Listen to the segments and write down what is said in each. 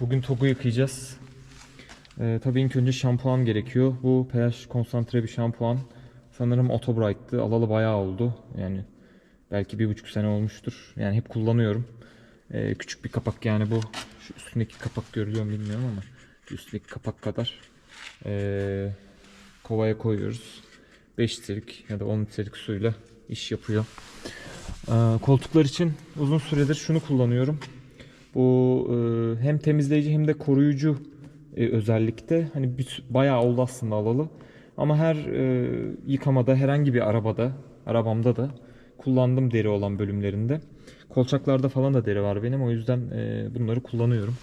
Bugün togu yıkayacağız. Ee, tabii ilk önce şampuan gerekiyor. Bu pH konsantre bir şampuan. Sanırım Autobright'tı. Alalı bayağı oldu. Yani belki bir buçuk sene olmuştur. Yani hep kullanıyorum. Ee, küçük bir kapak yani bu. Şu üstündeki kapak görülüyor mu bilmiyorum ama üstteki kapak kadar. Ee, kovaya koyuyoruz. 5 litrelik ya da 10 litrelik suyla iş yapıyor. Ee, koltuklar için uzun süredir şunu kullanıyorum. Bu e, hem temizleyici hem de koruyucu e, özellikte. Hani bir, bayağı oldu aslında alalı. Ama her e, yıkamada herhangi bir arabada, arabamda da kullandım deri olan bölümlerinde. Kolçaklarda falan da deri var benim. O yüzden e, bunları kullanıyorum.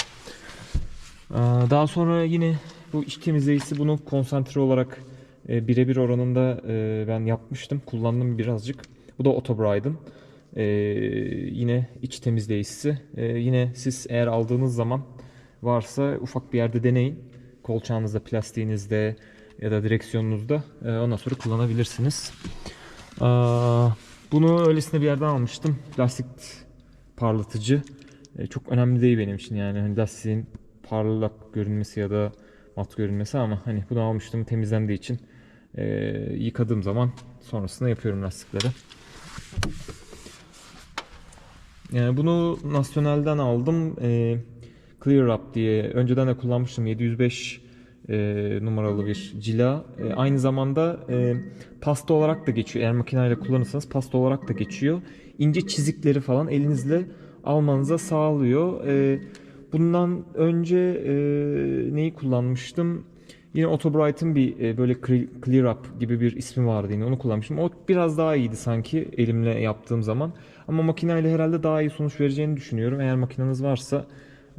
Daha sonra yine bu iç temizleyicisi bunu konsantre olarak e, birebir oranında e, ben yapmıştım. Kullandım birazcık. Bu da Autobright'ın. E, yine iç temizleyicisi. E, yine siz eğer aldığınız zaman varsa ufak bir yerde deneyin. Kolçağınızda, plastiğinizde ya da direksiyonunuzda. E, ondan sonra kullanabilirsiniz. Aa, Bunu öylesine bir yerden almıştım. Plastik parlatıcı. E, çok önemli değil benim için yani. Hani lastiğin parlak görünmesi ya da mat görünmesi ama hani bunu almıştım temizlendiği için e, yıkadığım zaman sonrasında yapıyorum lastikleri. Yani bunu National'den aldım. E, Clear Up diye önceden de kullanmıştım 705 e, numaralı bir cila. E, aynı zamanda e, pasta olarak da geçiyor. Eğer makineyle kullanırsanız pasta olarak da geçiyor. İnce çizikleri falan elinizle almanıza sağlıyor. E, bundan önce e, neyi kullanmıştım? Yine Autobright'ın bir e, böyle Clear Up gibi bir ismi vardı yine onu kullanmıştım. O biraz daha iyiydi sanki elimle yaptığım zaman. Ama makineyle herhalde daha iyi sonuç vereceğini düşünüyorum. Eğer makineniz varsa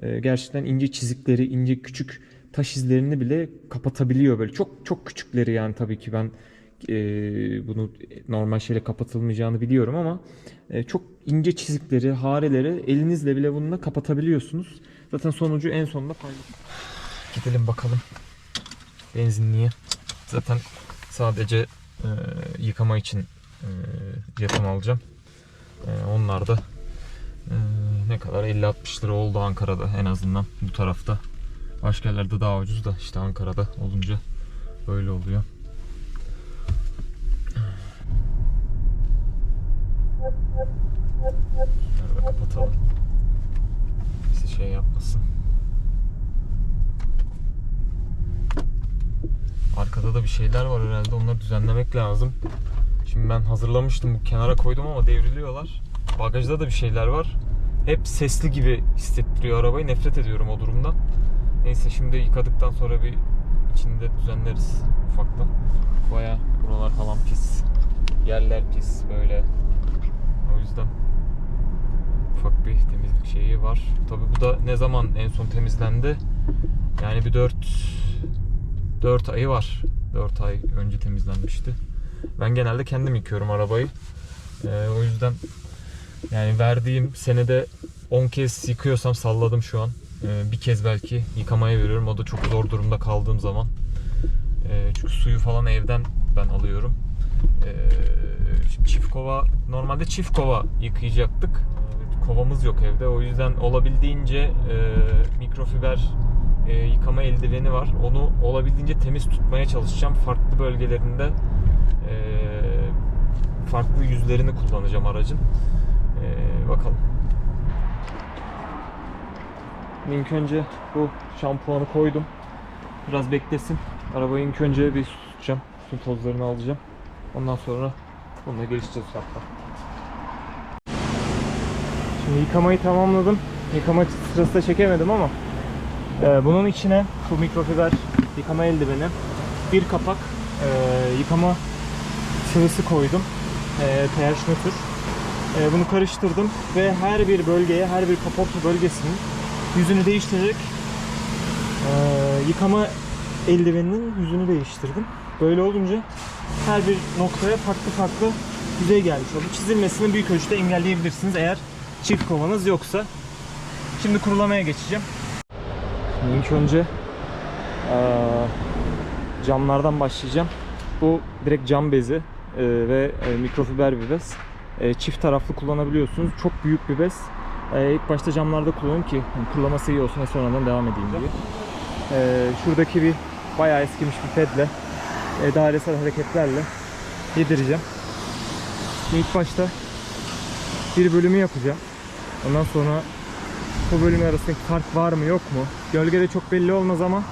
e, gerçekten ince çizikleri, ince küçük taş izlerini bile kapatabiliyor böyle. Çok çok küçükleri yani tabii ki ben e, bunu normal şeyle kapatılmayacağını biliyorum ama e, çok ince çizikleri, hareleri elinizle bile bununla kapatabiliyorsunuz. Zaten sonucu en sonunda paylaşın. Gidelim bakalım benzinliğe. Zaten sadece e, yıkama için e, jeton alacağım. E, onlar da e, ne kadar 50-60 lira oldu Ankara'da en azından bu tarafta. Başka yerlerde daha ucuz da işte Ankara'da olunca böyle oluyor. Da kapatalım. Bizi şey yapmasın. Arkada da bir şeyler var herhalde. Onları düzenlemek lazım. Şimdi ben hazırlamıştım. Bu kenara koydum ama devriliyorlar. Bagajda da bir şeyler var. Hep sesli gibi hissettiriyor arabayı. Nefret ediyorum o durumdan. Neyse şimdi yıkadıktan sonra bir içinde düzenleriz ufaktan. Baya buralar falan pis. Yerler pis böyle. O yüzden ufak bir temizlik şeyi var. Tabi bu da ne zaman en son temizlendi? Yani bir 4 4 ayı var. 4 ay önce temizlenmişti. Ben genelde kendim yıkıyorum arabayı. Ee, o yüzden yani verdiğim senede 10 kez yıkıyorsam salladım şu an. Ee, bir kez belki yıkamaya veriyorum. O da çok zor durumda kaldığım zaman. Ee, çünkü suyu falan evden ben alıyorum. Ee, çift kova normalde çift kova yıkayacaktık. Ee, Kovamız yok evde. O yüzden olabildiğince e, mikrofiber e, yıkama eldiveni var. Onu olabildiğince temiz tutmaya çalışacağım. Farklı bölgelerinde e, farklı yüzlerini kullanacağım aracın. E, bakalım. İlk önce bu şampuanı koydum. Biraz beklesin. Arabayı ilk önce bir su tutacağım. Su tozlarını alacağım. Ondan sonra bununla gelişeceğiz hatta. Şimdi yıkamayı tamamladım. Yıkama sırasında çekemedim ama ee, bunun içine bu mikrofiber yıkama eldiveni, bir kapak e, yıkama sıvısı koydum. E, pH nötr. E, bunu karıştırdım ve her bir bölgeye, her bir kaporta bölgesinin yüzünü değiştirerek e, yıkama eldiveninin yüzünü değiştirdim. Böyle olunca her bir noktaya farklı farklı yüzey gelmiş oldu. Çizilmesini büyük ölçüde engelleyebilirsiniz eğer çift kovanız yoksa. Şimdi kurulamaya geçeceğim. İlk önce camlardan başlayacağım. Bu direkt cam bezi ve mikrofiber bir bez. Çift taraflı kullanabiliyorsunuz. Çok büyük bir bez. İlk başta camlarda kullanıyorum ki hani kurulaması iyi olsun ve sonradan devam edeyim diye. Şuradaki bir bayağı eskimiş bir pedle dairesel hareketlerle yedireceğim. İlk başta bir bölümü yapacağım. Ondan sonra bu bölüm arasındaki fark var mı yok mu? Gölgede çok belli olmaz ama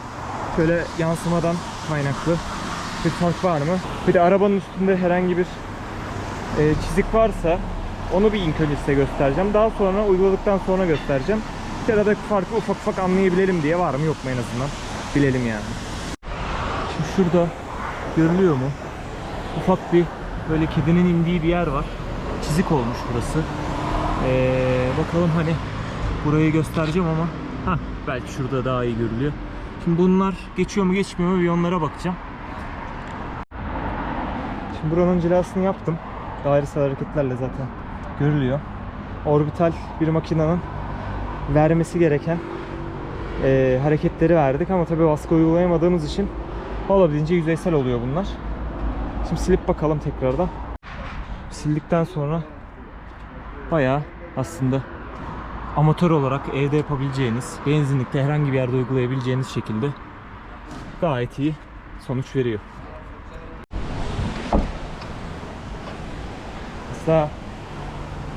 şöyle yansımadan kaynaklı bir fark var mı? Bir de arabanın üstünde herhangi bir e, çizik varsa onu bir ilk önce size göstereceğim. Daha sonra uyguladıktan sonra göstereceğim. De aradaki farkı ufak ufak anlayabilelim diye var mı yok mu en azından bilelim yani. Şimdi şurada görülüyor mu? Ufak bir böyle kedinin indiği bir yer var. Çizik olmuş burası. Ee, bakalım hani burayı göstereceğim ama ha belki şurada daha iyi görülüyor. Şimdi bunlar geçiyor mu geçmiyor mu bir onlara bakacağım. Şimdi buranın cilasını yaptım. Dairesel hareketlerle zaten görülüyor. Orbital bir makinenin vermesi gereken e, hareketleri verdik ama tabii baskı uygulayamadığımız için olabildiğince yüzeysel oluyor bunlar. Şimdi silip bakalım tekrardan. Sildikten sonra bayağı aslında amatör olarak evde yapabileceğiniz, benzinlikte herhangi bir yerde uygulayabileceğiniz şekilde gayet iyi sonuç veriyor. Mesela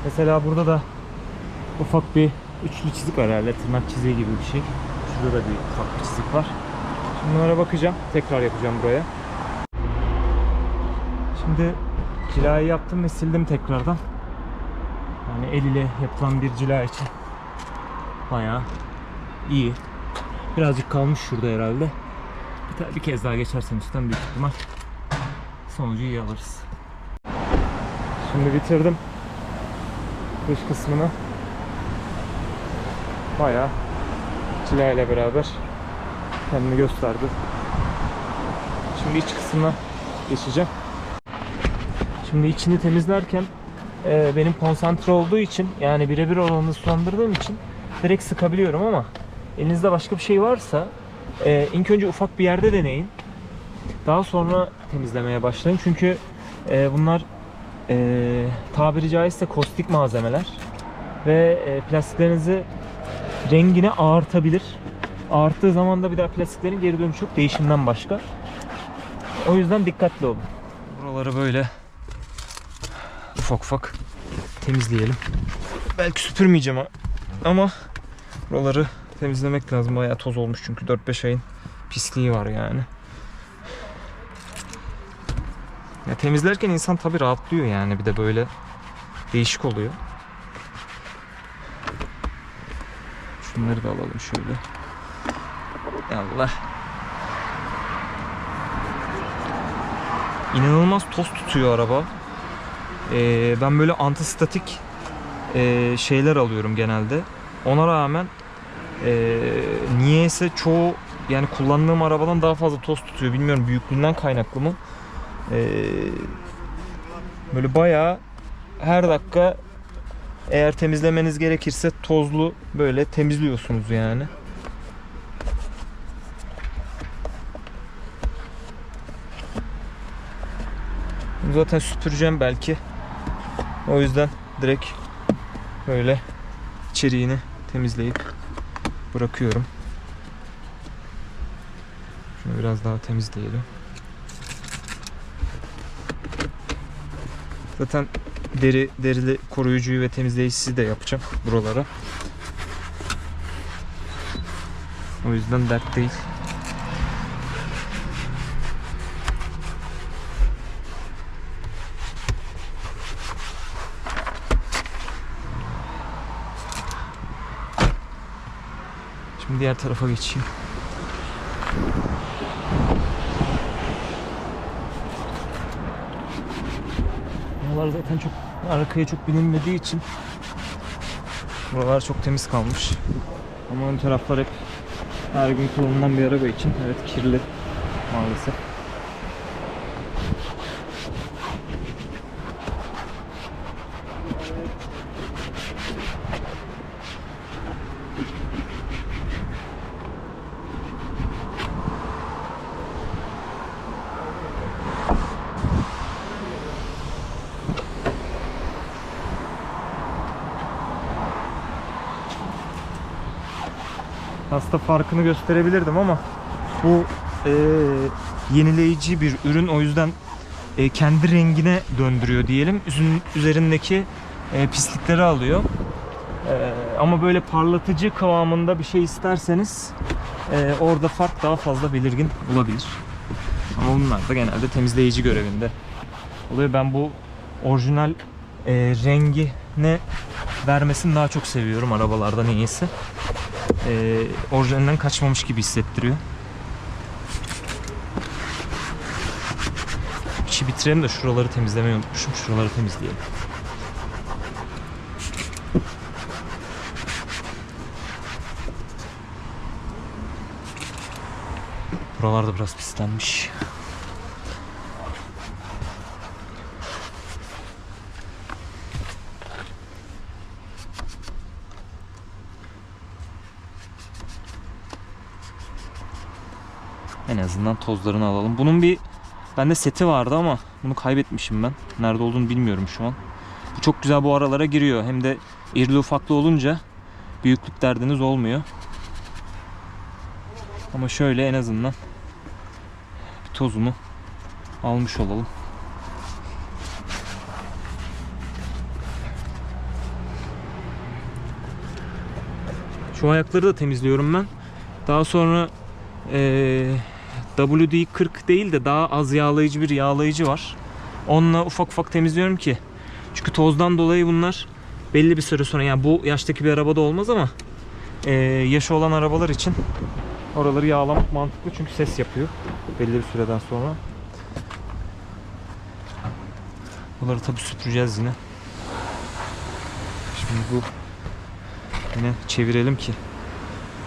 mesela burada da ufak bir üçlü çizik var herhalde tırnak çiziği gibi bir şey. Şurada da bir ufak bir çizik var. Şimdi bunlara bakacağım. Tekrar yapacağım buraya. Şimdi cilayı yaptım ve sildim tekrardan. Yani el ile yapılan bir cila için bayağı iyi. Birazcık kalmış şurada herhalde. Bir, bir kez daha geçersen üstten büyük ihtimal sonucu iyi alırız. Şimdi bitirdim dış kısmını. Bayağı cila ile beraber kendini gösterdi. Şimdi iç kısmına geçeceğim. Şimdi içini temizlerken e, benim konsantre olduğu için yani birebir olanı sulandırdığım için direkt sıkabiliyorum ama elinizde başka bir şey varsa e, ilk önce ufak bir yerde deneyin. Daha sonra temizlemeye başlayın çünkü e, bunlar e, tabiri caizse kostik malzemeler ve e, plastiklerinizi rengini ağartabilir. Ağarttığı zaman da bir daha plastiklerin geri dönüşü yok değişimden başka. O yüzden dikkatli olun. Buraları böyle ufak ufak temizleyelim. Belki süpürmeyeceğim ama buraları temizlemek lazım. Bayağı toz olmuş çünkü 4-5 ayın pisliği var yani. Ya temizlerken insan tabi rahatlıyor yani bir de böyle değişik oluyor. Şunları da alalım şöyle. Allah. İnanılmaz toz tutuyor araba. Ee, ben böyle antistatik e, şeyler alıyorum genelde. Ona rağmen e, niyeyse çoğu yani kullandığım arabadan daha fazla toz tutuyor. Bilmiyorum büyüklüğünden kaynaklı mı? Ee, böyle bayağı her dakika eğer temizlemeniz gerekirse tozlu böyle temizliyorsunuz yani. Zaten süpüreceğim belki. O yüzden direkt böyle içeriğini temizleyip bırakıyorum. Şunu biraz daha temizleyelim. Zaten deri derili koruyucuyu ve temizleyicisi de yapacağım buralara. O yüzden dert değil. Şimdi diğer tarafa geçeyim. Buralar zaten çok arkaya çok bilinmediği için buralar çok temiz kalmış. Ama ön taraflar hep her gün kullanılan bir araba için evet kirli maalesef. Aslında farkını gösterebilirdim ama bu e, yenileyici bir ürün o yüzden e, kendi rengine döndürüyor diyelim. Üzün, üzerindeki e, pislikleri alıyor. E, ama böyle parlatıcı kıvamında bir şey isterseniz e, orada fark daha fazla belirgin olabilir. Ama bunlar da genelde temizleyici görevinde oluyor. Ben bu orijinal e, rengi ne vermesini daha çok seviyorum arabalarda niyeyse. E, orijinalinden kaçmamış gibi hissettiriyor. İşi bitirelim de şuraları temizlemeyi unutmuşum. Şuraları temizleyelim. Buralarda biraz pislenmiş. En azından tozlarını alalım. Bunun bir bende seti vardı ama bunu kaybetmişim ben. Nerede olduğunu bilmiyorum şu an. Bu çok güzel bu aralara giriyor. Hem de irili ufaklı olunca büyüklük derdiniz olmuyor. Ama şöyle en azından bir tozunu almış olalım. Şu ayakları da temizliyorum ben. Daha sonra eee WD-40 değil de daha az yağlayıcı bir yağlayıcı var. Onunla ufak ufak temizliyorum ki. Çünkü tozdan dolayı bunlar belli bir süre sonra yani bu yaştaki bir arabada olmaz ama eee yaşı olan arabalar için oraları yağlamak mantıklı çünkü ses yapıyor belli bir süreden sonra. Bunları tabi süpüreceğiz yine. Şimdi bu yine çevirelim ki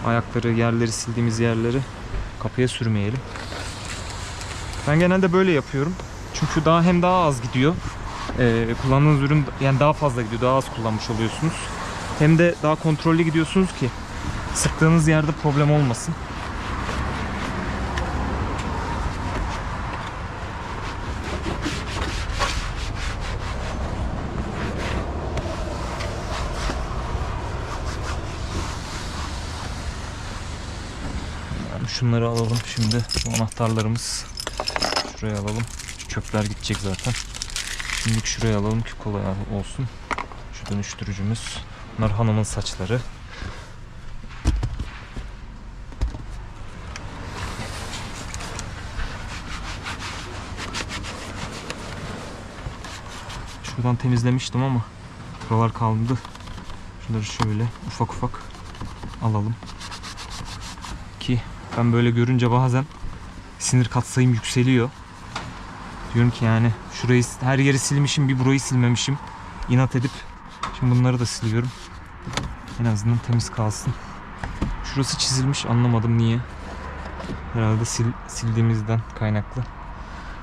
ayakları, yerleri sildiğimiz yerleri kapıya sürmeyelim. Ben genelde böyle yapıyorum. Çünkü daha hem daha az gidiyor. Ee, kullandığınız ürün yani daha fazla gidiyor. Daha az kullanmış oluyorsunuz. Hem de daha kontrollü gidiyorsunuz ki sıktığınız yerde problem olmasın. Yani şunları alalım şimdi. Bu anahtarlarımız şuraya alalım. Şu çöpler gidecek zaten. Şimdilik şuraya alalım ki kolay olsun. Şu dönüştürücümüz. Bunlar hanımın saçları. Şuradan temizlemiştim ama buralar kaldı. Şunları şöyle ufak ufak alalım ben böyle görünce bazen sinir katsayım yükseliyor. Diyorum ki yani şurayı her yeri silmişim bir burayı silmemişim. İnat edip şimdi bunları da siliyorum. En azından temiz kalsın. Şurası çizilmiş anlamadım niye. Herhalde sil, sildiğimizden kaynaklı.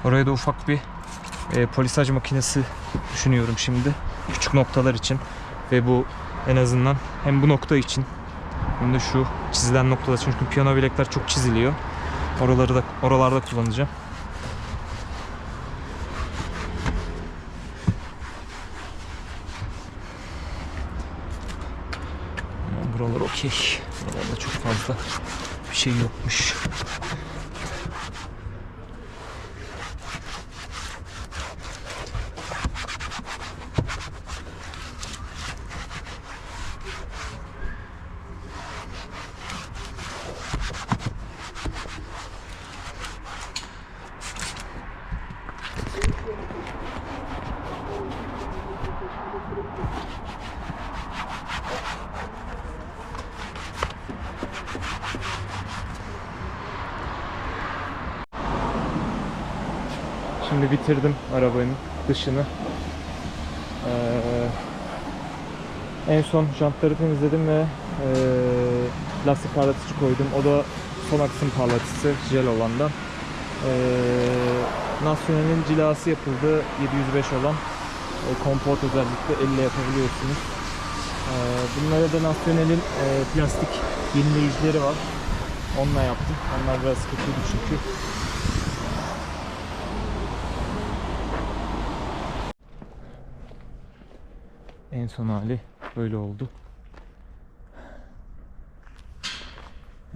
Oraya da ufak bir e, polisaj makinesi düşünüyorum şimdi. Küçük noktalar için ve bu en azından hem bu nokta için hem de şu çizilen noktalar çünkü piyano bilekler çok çiziliyor. Oraları da oralarda kullanacağım. Buralar okey. Buralarda çok fazla bir şey yokmuş. Şimdi bitirdim arabanın dışını. Ee, en son jantları temizledim ve ee, lastik parlatıcı koydum. O da son akım parlatıcısı jel olandan. Ee, Nasyonel'in cilası yapıldı 705 olan e, komport özellikle elle yapabiliyorsunuz. Ee, bunlara da Nasyonel'in e, plastik yenileyicileri var. Onunla yaptım. Onlar biraz kötüydü çünkü. Son hali böyle oldu.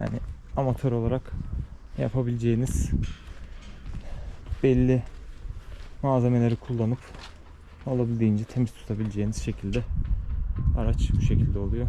Yani amatör olarak yapabileceğiniz belli malzemeleri kullanıp olabildiğince temiz tutabileceğiniz şekilde araç bu şekilde oluyor.